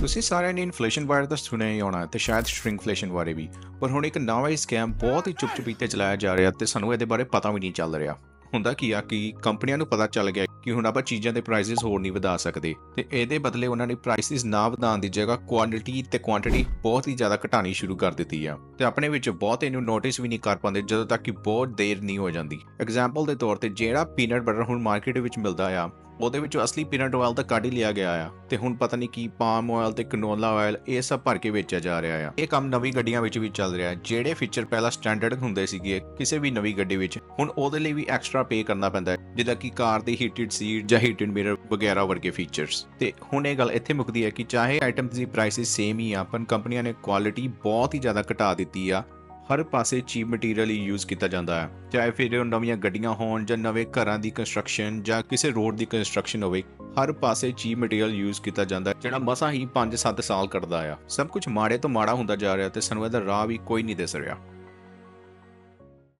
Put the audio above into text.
ਤੁਸੀਂ ਸਾਰਿਆਂ ਨੇ ਇਨਫਲੇਸ਼ਨ ਬਾਰੇ ਤਾਂ ਸੁਣਿਆ ਹੀ ਹੋਣਾ ਤੇ ਸ਼ਾਇਦ ਸ਼੍ਰਿੰਕਫਲੇਸ਼ਨ ਬਾਰੇ ਵੀ। ਪਰ ਹੁਣ ਇੱਕ ਨਵਾਂ ਹੀ ਸਕੈਮ ਬਹੁਤ ਹੀ ਚੁੱਪ-ਚੁਪੀਤੇ ਚਲਾਇਆ ਜਾ ਰਿਹਾ ਤੇ ਸਾਨੂੰ ਇਹਦੇ ਬਾਰੇ ਪਤਾ ਵੀ ਨਹੀਂ ਚੱਲ ਰਿਹਾ। ਹੁੰਦਾ ਕੀ ਆ ਕਿ ਕੰਪਨੀਆਂ ਨੂੰ ਪਤਾ ਚੱਲ ਗਿਆ ਕਿ ਹੁਣ ਆਪਾਂ ਚੀਜ਼ਾਂ ਦੇ ਪ੍ਰਾਈਸਿਸ ਹੋਰ ਨਹੀਂ ਵਧਾ ਸਕਦੇ ਤੇ ਇਹਦੇ ਬਦਲੇ ਉਹਨਾਂ ਨੇ ਪ੍ਰਾਈਸਿਸ ਨਾ ਵਧਾਉਣ ਦੀ ਜਗ੍ਹਾ ਕੁਆਂਟੀਟੀ ਤੇ ਕੁਆਂਟੀਟੀ ਬਹੁਤ ਹੀ ਜ਼ਿਆਦਾ ਘਟਾਣੀ ਸ਼ੁਰੂ ਕਰ ਦਿੱਤੀ ਆ। ਤੇ ਆਪਣੇ ਵਿੱਚ ਬਹੁਤ ਇਹਨੂੰ ਨੋਟਿਸ ਵੀ ਨਹੀਂ ਕਰ ਪਾਉਂਦੇ ਜਦੋਂ ਤੱਕ ਕਿ ਬਹੁਤ ਦੇਰ ਨਹੀਂ ਹੋ ਜਾਂਦੀ। ਐਗਜ਼ਾਮਪਲ ਦੇ ਤੌਰ ਤੇ ਜਿਹੜਾ ਪੀਨਟ ਬਟਰ ਹੁਣ ਮਾਰਕੀਟ ਵਿੱਚ ਮਿਲਦਾ ਆ ਉਹਦੇ ਵਿੱਚੋਂ ਅਸਲੀ ਪੀਨਟ ਆਇਲ ਤਾਂ ਕੱਢ ਹੀ ਲਿਆ ਗਿਆ ਆ ਤੇ ਹੁਣ ਪਤਾ ਨਹੀਂ ਕੀ ਪਾਮ ਆਇਲ ਤੇ ਕਨੋਲਾ ਆਇਲ ਇਹ ਸਭ ਭਰ ਕੇ ਵੇਚਿਆ ਜਾ ਰਿਹਾ ਆ। ਇਹ ਕੰਮ ਨਵੀਂ ਗੱਡੀਆਂ ਵਿੱਚ ਵੀ ਚੱਲ ਰਿਹਾ, ਜਿਹੜੇ ਫੀਚਰ ਪਹਿਲਾਂ ਸਟੈਂਡਰਡ ਹੁੰਦੇ ਸੀਗੇ, ਕਿਸੇ ਵੀ ਨਵੀਂ ਗੱਡੀ ਵਿੱਚ, ਹੁਣ ਉਹਦੇ ਲਈ ਵੀ ਐਕਸਟਰਾ ਪੇ ਕਰਨਾ ਪੈਂਦਾ ਹੈ, ਜਿੱਦਾਂ ਕਿ ਕਾਰ ਦੀ ਹੀਟਡ ਸੀਟ ਜਾਂ ਹੀਟਡ ਮਿਰਰ ਵਗੈਰਾ ਵਰਗੇ ਫੀਚਰਸ ਤੇ ਹੁਣ ਇਹ ਗੱਲ ਇੱਥੇ ਮੁੱਕਦੀ ਹੈ ਕਿ ਚਾਹੇ ਆਈਟਮਸ ਦੀ ਪ੍ਰਾਈਸਿਸ ਸੇਮ ਹੀ ਆ, ਪਰ ਕੰਪਨੀਆਂ ਨੇ ਕੁਆਲਿਟੀ ਬਹੁਤ ਹੀ ਜ਼ਿਆਦਾ ਘਟਾ ਦਿੱਤੀ ਆ ਹਰ ਪਾਸੇ ਚੀਪ ਮਟੀਰੀਅਲ ਹੀ ਯੂਜ਼ ਕੀਤਾ ਜਾਂਦਾ ਹੈ। ਚਾਹੇ ਫਿਰ ਨਵੀਆਂ ਗੱਡੀਆਂ ਹੋਣ ਜਾਂ ਨਵੇਂ ਘਰਾਂ ਦੀ ਕੰਸਟਰਕਸ਼ਨ ਜਾਂ ਕਿਸੇ ਰੋਡ ਦੀ ਕੰਸਟਰਕਸ਼ਨ ਹੋਵੇ, ਹਰ ਪਾਸੇ ਚੀਪ ਮਟੀਰੀਅਲ ਯੂਜ਼ ਕੀਤਾ ਜਾਂਦਾ, ਜਿਹੜਾ ਮਸਾਂ ਹੀ 5-7 ਸਾਲ ਕੱਢਦਾ ਆ। ਸਭ ਕੁਝ ਮਾੜੇ ਤੋਂ ਮਾੜਾ ਹੁੰਦਾ ਜਾ ਰਿਹਾ ਤੇ ਸਾਨੂੰ ਇਹਦਾ ਰਾਹ ਵੀ ਕੋਈ ਨਹੀਂ ਦਿਸ ਰਿਹਾ